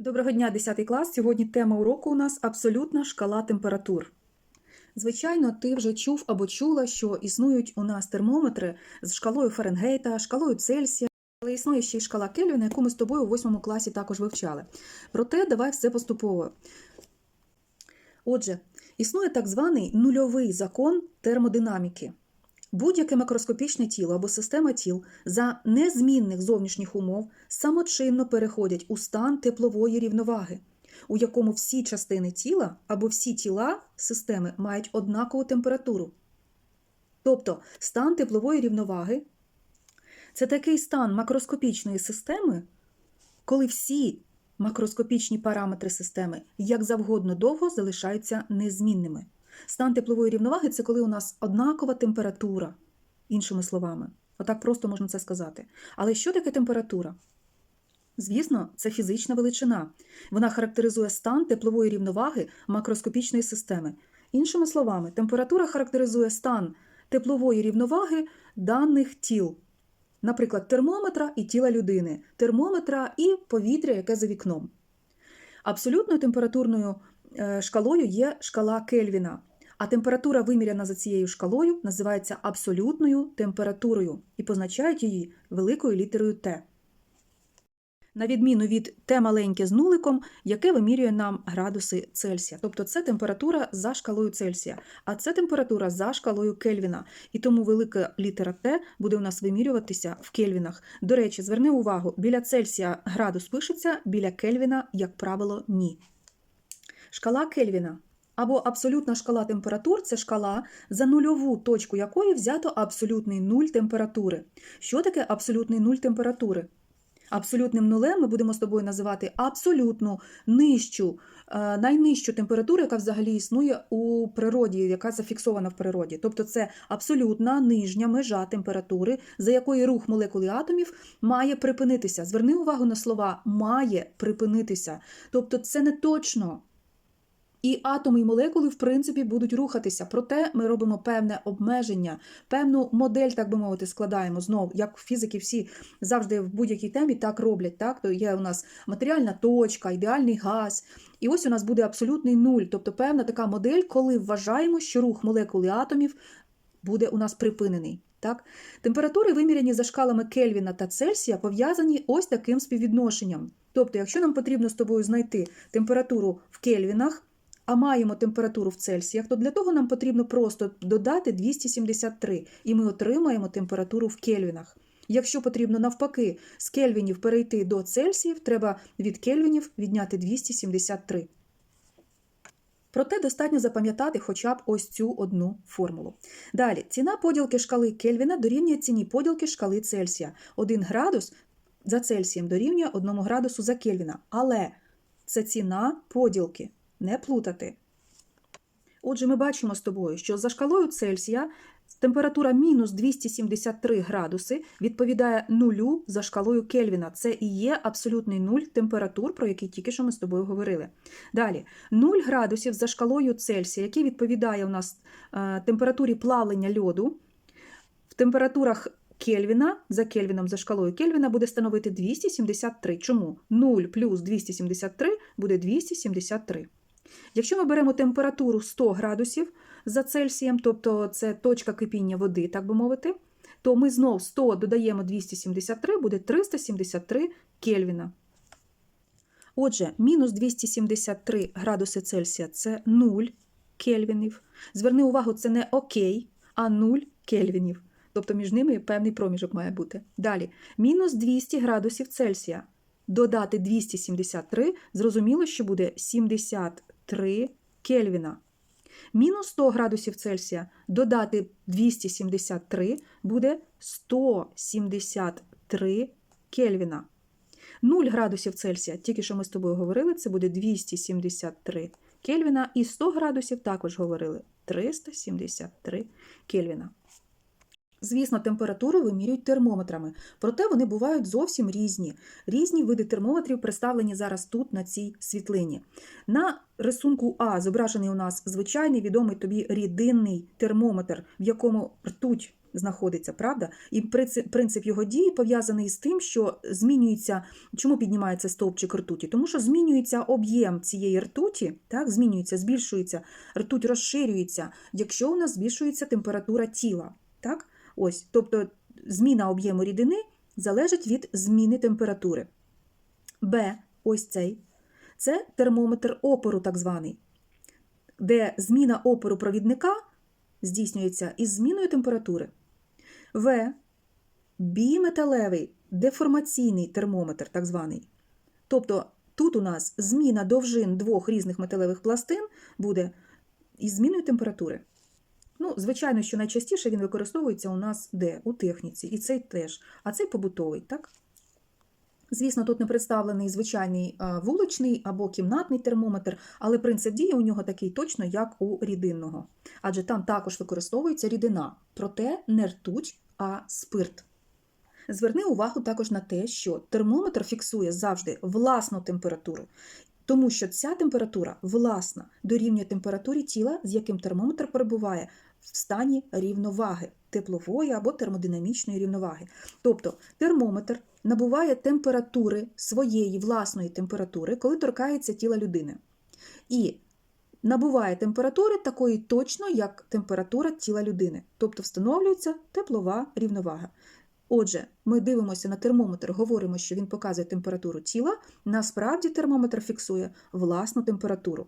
Доброго дня, 10 клас. Сьогодні тема уроку у нас абсолютна шкала температур. Звичайно, ти вже чув або чула, що існують у нас термометри з шкалою Фаренгейта, шкалою Цельсія, але існує ще й шкала Кельвіна, яку ми з тобою у 8 класі також вивчали. Проте давай все поступово. Отже, існує так званий нульовий закон термодинаміки. Будь-яке макроскопічне тіло або система тіл за незмінних зовнішніх умов самочинно переходять у стан теплової рівноваги, у якому всі частини тіла або всі тіла системи мають однакову температуру. Тобто стан теплової рівноваги це такий стан макроскопічної системи, коли всі макроскопічні параметри системи як завгодно довго залишаються незмінними. Стан теплової рівноваги це коли у нас однакова температура, іншими словами. Отак просто можна це сказати. Але що таке температура? Звісно, це фізична величина. Вона характеризує стан теплової рівноваги макроскопічної системи. Іншими словами, температура характеризує стан теплової рівноваги даних тіл, наприклад, термометра і тіла людини, термометра і повітря, яке за вікном. Абсолютною температурною е, шкалою є шкала Кельвіна, а температура, виміряна за цією шкалою, називається абсолютною температурою і позначають її великою літерою Т. На відміну від Т маленьке з нуликом, яке вимірює нам градуси Цельсія. Тобто це температура за шкалою Цельсія, а це температура за шкалою Кельвіна. І тому велика літера Т буде у нас вимірюватися в Кельвінах. До речі, зверни увагу, біля Цельсія градус пишеться, біля Кельвіна, як правило, ні. Шкала Кельвіна або абсолютна шкала температур це шкала, за нульову точку якої взято абсолютний нуль температури. Що таке абсолютний нуль температури? Абсолютним нулем ми будемо з тобою називати абсолютну нижчу, е, найнижчу температуру, яка взагалі існує у природі, яка зафіксована в природі. Тобто це абсолютна нижня межа температури, за якою рух молекули атомів має припинитися. Зверни увагу на слова має припинитися. Тобто це не точно. І атоми і молекули, в принципі, будуть рухатися. Проте ми робимо певне обмеження, певну модель, так би мовити, складаємо знову, як фізики всі завжди в будь-якій темі так роблять. Так? То є у нас матеріальна точка, ідеальний газ. І ось у нас буде абсолютний нуль, тобто певна така модель, коли вважаємо, що рух молекул і атомів буде у нас припинений. Так? Температури, виміряні за шкалами Кельвіна та Цельсія, пов'язані ось таким співвідношенням. Тобто, якщо нам потрібно з тобою знайти температуру в Кельвінах, а маємо температуру в Цельсіях, то для того нам потрібно просто додати 273, і ми отримаємо температуру в Кельвінах. Якщо потрібно навпаки з Кельвінів перейти до Цельсіїв, треба від Кельвінів відняти 273. Проте достатньо запам'ятати хоча б ось цю одну формулу. Далі, ціна поділки шкали Кельвіна дорівнює ціні поділки шкали Цельсія. 1 градус за Цельсієм дорівнює 1 градусу за Кельвіна. Але це ціна поділки не плутати. Отже, ми бачимо з тобою, що за шкалою Цельсія температура мінус 273 градуси відповідає нулю за шкалою Кельвіна. Це і є абсолютний нуль температур, про який тільки що ми з тобою говорили. Далі, 0 градусів за шкалою Цельсія, який відповідає у нас е, температурі плавлення льоду. В температурах Кельвіна за Кельвіном за шкалою Кельвіна буде становити 273. Чому? 0 плюс 273 буде 273. Якщо ми беремо температуру 100 градусів за Цельсієм, тобто це точка кипіння води, так би мовити, то ми знов 100 додаємо 273, буде 373 Кельвіна. Отже, мінус 273 градуси Цельсія це 0 кельвінів. Зверни увагу, це не окей, а 0 кельвінів. Тобто між ними певний проміжок має бути. Далі, мінус 200 градусів Цельсія. Додати 273, зрозуміло, що буде 73 Кельвіна. Мінус 100 градусів Цельсія додати 273 буде 173 Кельвіна. 0 градусів Цельсія, тільки що ми з тобою говорили, це буде 273 Кельвіна. І 100 градусів також говорили 373 Кельвіна. Звісно, температуру вимірюють термометрами, проте вони бувають зовсім різні. Різні види термометрів представлені зараз тут, на цій світлині. На рисунку А зображений у нас звичайний відомий тобі рідинний термометр, в якому ртуть знаходиться, правда? І принцип, його дії пов'язаний з тим, що змінюється, чому піднімається стовпчик ртуті? Тому що змінюється об'єм цієї ртуті, так, змінюється, збільшується, ртуть розширюється, якщо у нас збільшується температура тіла. Так? Ось, тобто зміна об'єму рідини залежить від зміни температури. Б, ось цей, це термометр опору, так званий, де зміна опору провідника здійснюється із зміною температури. В. Біметалевий деформаційний термометр, так званий. Тобто тут у нас зміна довжин двох різних металевих пластин буде із зміною температури. Ну, звичайно, що найчастіше він використовується у нас де? У техніці, і цей теж, а цей побутовий, так? Звісно, тут не представлений звичайний вуличний або кімнатний термометр, але принцип дії у нього такий точно, як у рідинного. Адже там також використовується рідина, проте не ртуть, а спирт. Зверни увагу також на те, що термометр фіксує завжди власну температуру, тому що ця температура власна дорівнює температурі тіла, з яким термометр перебуває в стані рівноваги, теплової або термодинамічної рівноваги. Тобто термометр набуває температури своєї власної температури, коли торкається тіла людини. І набуває температури такої точно, як температура тіла людини. Тобто встановлюється теплова рівновага. Отже, ми дивимося на термометр, говоримо, що він показує температуру тіла. Насправді термометр фіксує власну температуру.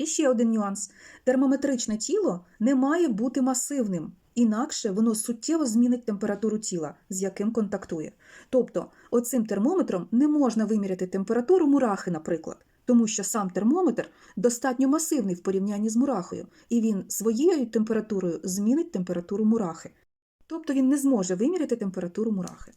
І ще один нюанс: термометричне тіло не має бути масивним, інакше воно суттєво змінить температуру тіла, з яким контактує. Тобто, оцим термометром не можна виміряти температуру мурахи, наприклад, тому що сам термометр достатньо масивний в порівнянні з мурахою, і він своєю температурою змінить температуру мурахи. Тобто він не зможе виміряти температуру мурахи.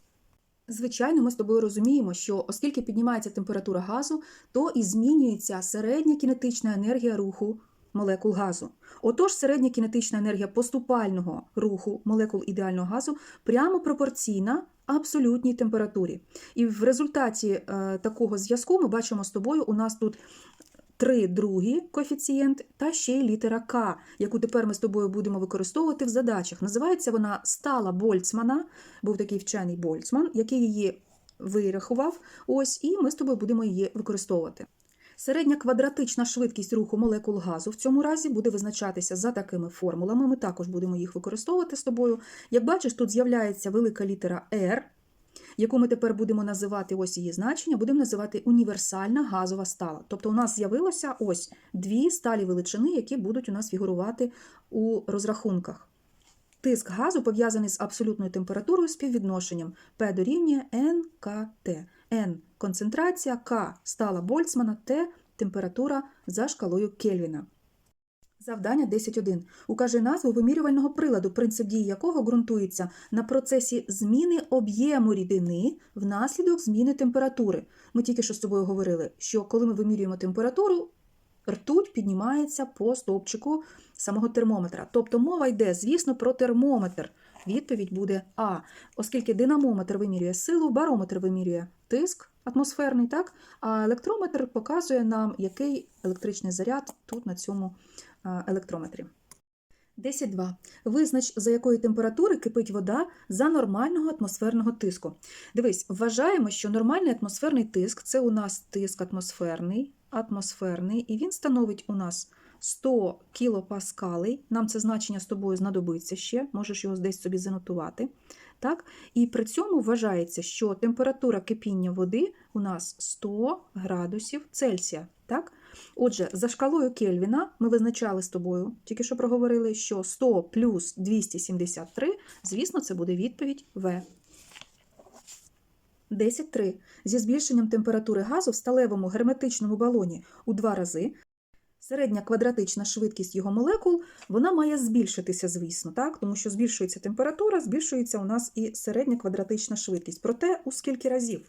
Звичайно, ми з тобою розуміємо, що оскільки піднімається температура газу, то і змінюється середня кінетична енергія руху молекул газу. Отож, середня кінетична енергія поступального руху молекул ідеального газу прямо пропорційна абсолютній температурі. І в результаті е, такого зв'язку ми бачимо з тобою, у нас тут 3 другі коефіцієнт та ще й літера К, яку тепер ми з тобою будемо використовувати в задачах. Називається вона стала Больцмана, був такий вчений Больцман, який її вирахував. Ось, і ми з тобою будемо її використовувати. Середня квадратична швидкість руху молекул газу в цьому разі буде визначатися за такими формулами. Ми також будемо їх використовувати з тобою. Як бачиш, тут з'являється велика літера R, яку ми тепер будемо називати ось її значення, будемо називати універсальна газова стала. Тобто у нас з'явилося ось дві сталі величини, які будуть у нас фігурувати у розрахунках. Тиск газу пов'язаний з абсолютною температурою співвідношенням P дорівнює НКТ. N – концентрація, К – стала Больцмана, Т – температура за шкалою Кельвіна. Завдання 10.1. Укажи назву вимірювального приладу, принцип дії якого ґрунтується на процесі зміни об'єму рідини внаслідок зміни температури. Ми тільки що з тобою говорили, що коли ми вимірюємо температуру, ртуть піднімається по стовпчику самого термометра. Тобто мова йде, звісно, про термометр. Відповідь буде А. Оскільки динамометр вимірює силу, барометр вимірює тиск атмосферний, так? а електрометр показує нам, який електричний заряд тут на цьому електрометрі. 10.2. Визнач, за якої температури кипить вода за нормального атмосферного тиску. Дивись, вважаємо, що нормальний атмосферний тиск це у нас тиск атмосферний, атмосферний, і він становить у нас 100 кілопаскалей. Нам це значення з тобою знадобиться ще, можеш його десь собі занотувати. Так? І при цьому вважається, що температура кипіння води у нас 100 градусів Цельсія. Так? Отже, за шкалою Кельвіна ми визначали з тобою, тільки що проговорили, що 100 плюс 273, звісно, це буде відповідь В. 10.3. Зі збільшенням температури газу в сталевому герметичному балоні у два рази середня квадратична швидкість його молекул вона має збільшитися, звісно, так? тому що збільшується температура, збільшується у нас і середня квадратична швидкість. Проте у скільки разів?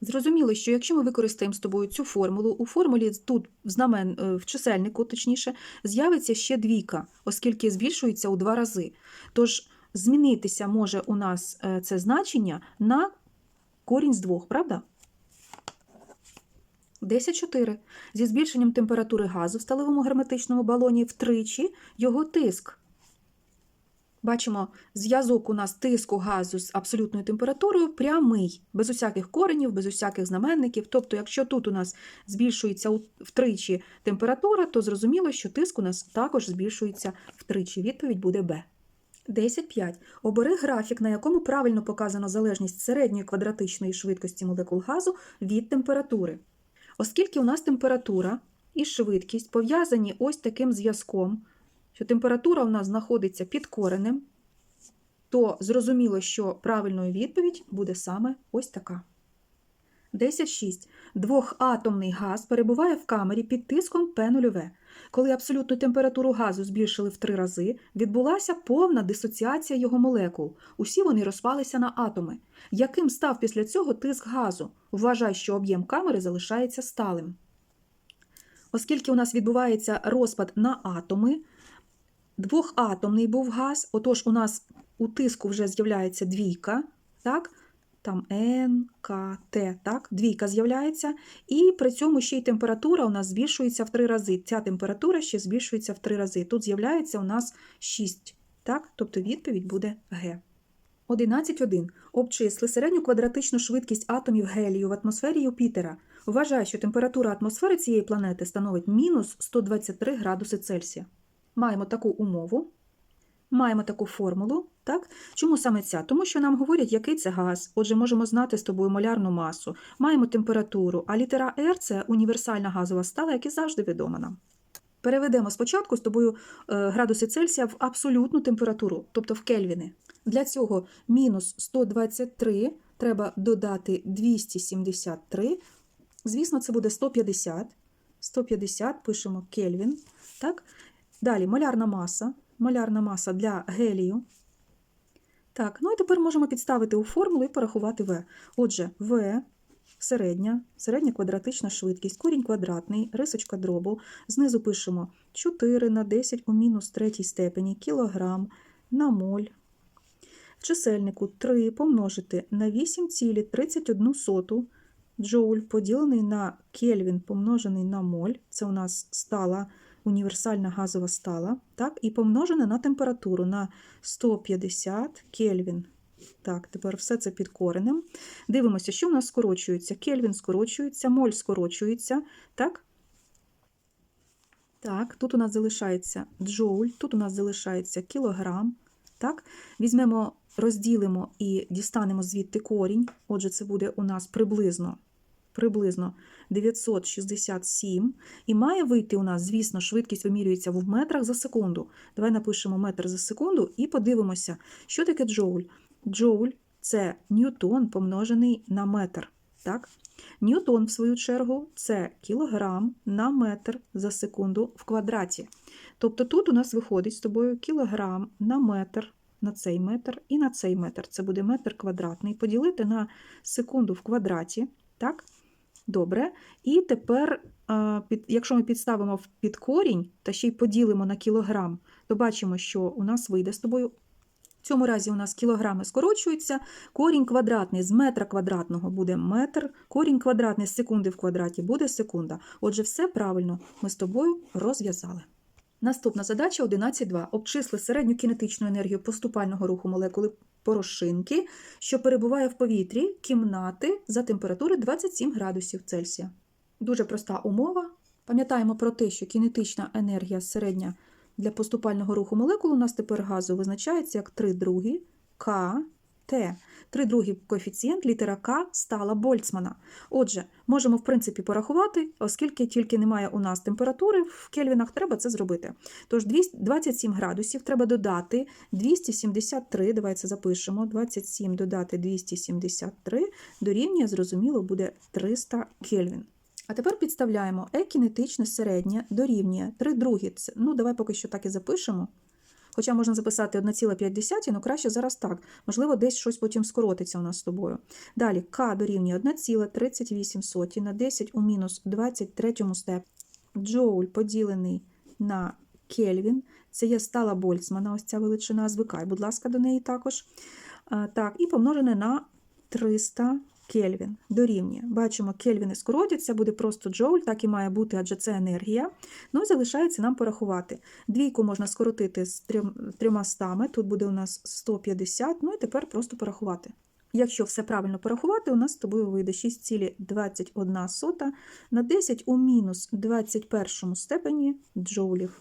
Зрозуміло, що якщо ми використаємо з тобою цю формулу, у формулі тут в знамен е, в чисельнику, точніше, з'явиться ще двійка, оскільки збільшується у два рази. Тож змінитися може у нас е, це значення на корінь з двох, правда? 10,4. Зі збільшенням температури газу в сталевому герметичному балоні втричі його тиск Бачимо, зв'язок у нас тиску газу з абсолютною температурою прямий, без усяких коренів, без усяких знаменників. Тобто, якщо тут у нас збільшується втричі температура, то зрозуміло, що тиск у нас також збільшується втричі. Відповідь буде Б. 10.5. Обери графік, на якому правильно показано залежність середньої квадратичної швидкості молекул газу від температури. Оскільки у нас температура і швидкість пов'язані ось таким зв'язком, що температура у нас знаходиться під коренем, то зрозуміло, що правильною відповідь буде саме ось така. 10.6. Двохатомний газ перебуває в камері під тиском P0V. Коли абсолютну температуру газу збільшили в три рази, відбулася повна дисоціація його молекул. Усі вони розпалися на атоми. Яким став після цього тиск газу? Вважай, що об'єм камери залишається сталим. Оскільки у нас відбувається розпад на атоми, двохатомний був газ, отож у нас у тиску вже з'являється двійка, так? Там N, К, Т, так? Двійка з'являється, і при цьому ще й температура у нас збільшується в три рази. Ця температура ще збільшується в три рази. Тут з'являється у нас 6, так? Тобто відповідь буде Г. 11.1. Обчисли середню квадратичну швидкість атомів гелію в атмосфері Юпітера. Вважає, що температура атмосфери цієї планети становить мінус 123 градуси Цельсія. Маємо таку умову, маємо таку формулу. Так? Чому саме ця? Тому що нам говорять, який це газ. Отже, можемо знати з тобою молярну масу, маємо температуру, а літера R – це універсальна газова стала, яка завжди відома нам. Переведемо спочатку з тобою е, градуси Цельсія в абсолютну температуру, тобто в кельвіни. Для цього мінус 123 треба додати 273. Звісно, це буде 150. 150 пишемо кельвін. Так? Далі молярна маса. Молярна маса для гелію. Так, ну і тепер можемо підставити у формулу і порахувати В. Отже, В середня, середня квадратична швидкість, корінь квадратний, рисочка дробу. Знизу пишемо 4 на 10 у мінус третій степені кілограм на моль. В чисельнику 3 помножити на 8,31 джоуль поділений на кельвін помножений на моль. Це у нас стала універсальна газова стала. Так, і помножене на температуру на 150 кельвін. Так, тепер все це під коренем. Дивимося, що у нас скорочується. Кельвін скорочується, моль скорочується. Так? Так, тут у нас залишається джоуль, тут у нас залишається кілограм. Так? Візьмемо, розділимо і дістанемо звідти корінь. Отже, це буде у нас приблизно, приблизно 967. І має вийти у нас, звісно, швидкість вимірюється в метрах за секунду. Давай напишемо метр за секунду і подивимося, що таке джоуль. Джоуль це ньютон помножений на метр. Так? Ньютон, в свою чергу, це кілограм на метр за секунду в квадраті. Тобто тут у нас виходить з тобою кілограм на метр на цей метр і на цей метр. Це буде метр квадратний. Поділити на секунду в квадраті. Так? Добре. І тепер, якщо ми підставимо під корінь та ще й поділимо на кілограм, то бачимо, що у нас вийде з тобою. В цьому разі у нас кілограми скорочуються, корінь квадратний з метра квадратного буде метр, корінь квадратний з секунди в квадраті буде секунда. Отже, все правильно ми з тобою розв'язали. Наступна задача 11.2. Обчисли середню кінетичну енергію поступального руху молекули порошинки, що перебуває в повітрі кімнати за температури 27 градусів Цельсія. Дуже проста умова. Пам'ятаємо про те, що кінетична енергія середня для поступального руху молекул у нас тепер газу визначається як 3 другі К Т. 3 другі коефіцієнт літера К стала Больцмана. Отже, можемо в принципі порахувати, оскільки тільки немає у нас температури в кельвінах, треба це зробити. Тож 27 градусів треба додати 273, давайте запишемо, 27 додати 273, дорівнює, зрозуміло, буде 300 кельвін. А тепер підставляємо Е кінетичне середнє дорівнює 3 другі. Ну, давай поки що так і запишемо. Хоча можна записати 1,5, але краще зараз так. Можливо, десь щось потім скоротиться у нас з тобою. Далі К дорівнює 1,38 на 10 у мінус 23 степені. Джоуль поділений на Кельвін. Це є стала Больцмана, ось ця величина. Звикай, будь ласка, до неї також. Так, і помножене на 300 Кельвін дорівнює. Бачимо, кельвіни скоротяться, буде просто джоуль, так і має бути, адже це енергія. Ну, і залишається нам порахувати. Двійку можна скоротити з трьом- трьома стами, тут буде у нас 150, ну і тепер просто порахувати. Якщо все правильно порахувати, у нас з тобою вийде 6,21 на 10 у мінус 21 степені джоулів.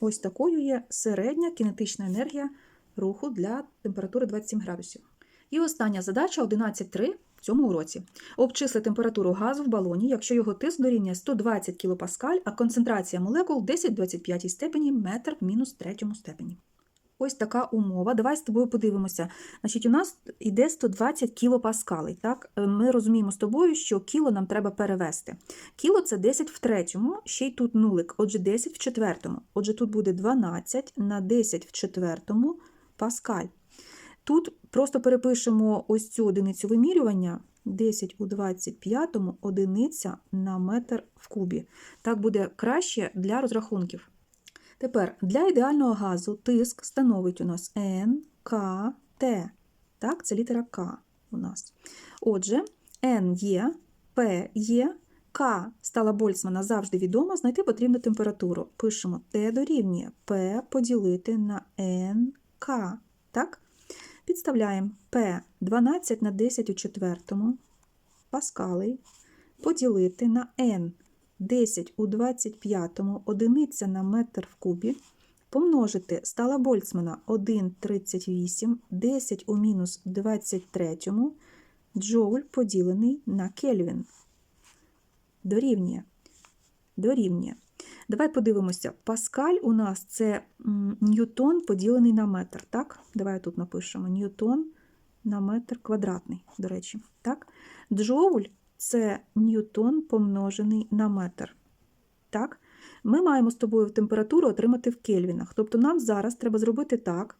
Ось такою є середня кінетична енергія руху для температури 27 градусів. І остання задача 11.3 в цьому уроці. Обчисли температуру газу в балоні, якщо його тиск дорівнює 120 кПа, а концентрація молекул 10 в 25 степені метр в мінус третьому степені. Ось така умова. Давай з тобою подивимося. Значить, у нас йде 120 кілопаскалей. Так? Е, Ми розуміємо з тобою, що кіло нам треба перевести. Кіло це 10 в третьому, ще й тут нулик, отже 10 в четвертому. Отже, тут буде 12 на 10 в четвертому паскаль. Тут просто перепишемо ось цю одиницю вимірювання 10 у 25 одиниця на метр в кубі. Так буде краще для розрахунків. Тепер для ідеального газу тиск становить у нас N, К, Т. Так, це літера К у нас. Отже, N є, P є, К стала Больцмана завжди відома, знайти потрібну температуру. Пишемо Т дорівнює P поділити на NK. Так? Підставляємо P 12 на 10 у четвертому паскалей поділити на N 10 у 25 одиниця на метр в кубі, помножити стала Больцмана 1,38, 10 у мінус 23 джоуль поділений на Кельвін. Дорівнює. Дорівнює. Давай подивимося. Паскаль у нас це ньютон поділений на метр. Так? Давай тут напишемо ньютон на метр квадратний, до речі. Так? Джоуль це ньютон помножений на метр. Так? Ми маємо з тобою температуру отримати в кельвінах. Тобто нам зараз треба зробити так,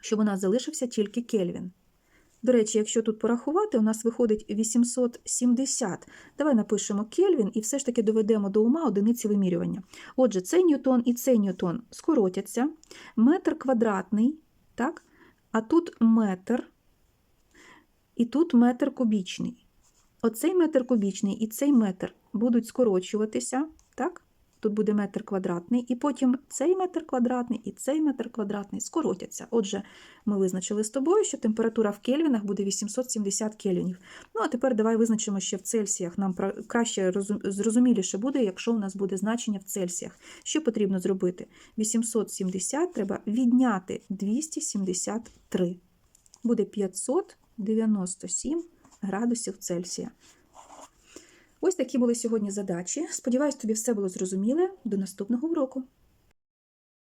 щоб у нас залишився тільки кельвін. До речі, якщо тут порахувати, у нас виходить 870. Давай напишемо кельвін і все ж таки доведемо до ума одиниці вимірювання. Отже, цей ньютон і цей ньютон скоротяться. Метр квадратний, так? а тут метр, і тут метр кубічний. Оцей метр кубічний і цей метр будуть скорочуватися? Тут буде метр квадратний, і потім цей метр квадратний і цей метр квадратний скоротяться. Отже, ми визначили з тобою, що температура в кельвінах буде 870 кельвінів. Ну, а тепер давай визначимо ще в Цельсіях. Нам краще зрозуміліше буде, якщо у нас буде значення в Цельсіях. Що потрібно зробити? 870 треба відняти 273. Буде 597 градусів Цельсія. Ось такі були сьогодні задачі. Сподіваюсь, тобі все було зрозуміле. До наступного уроку.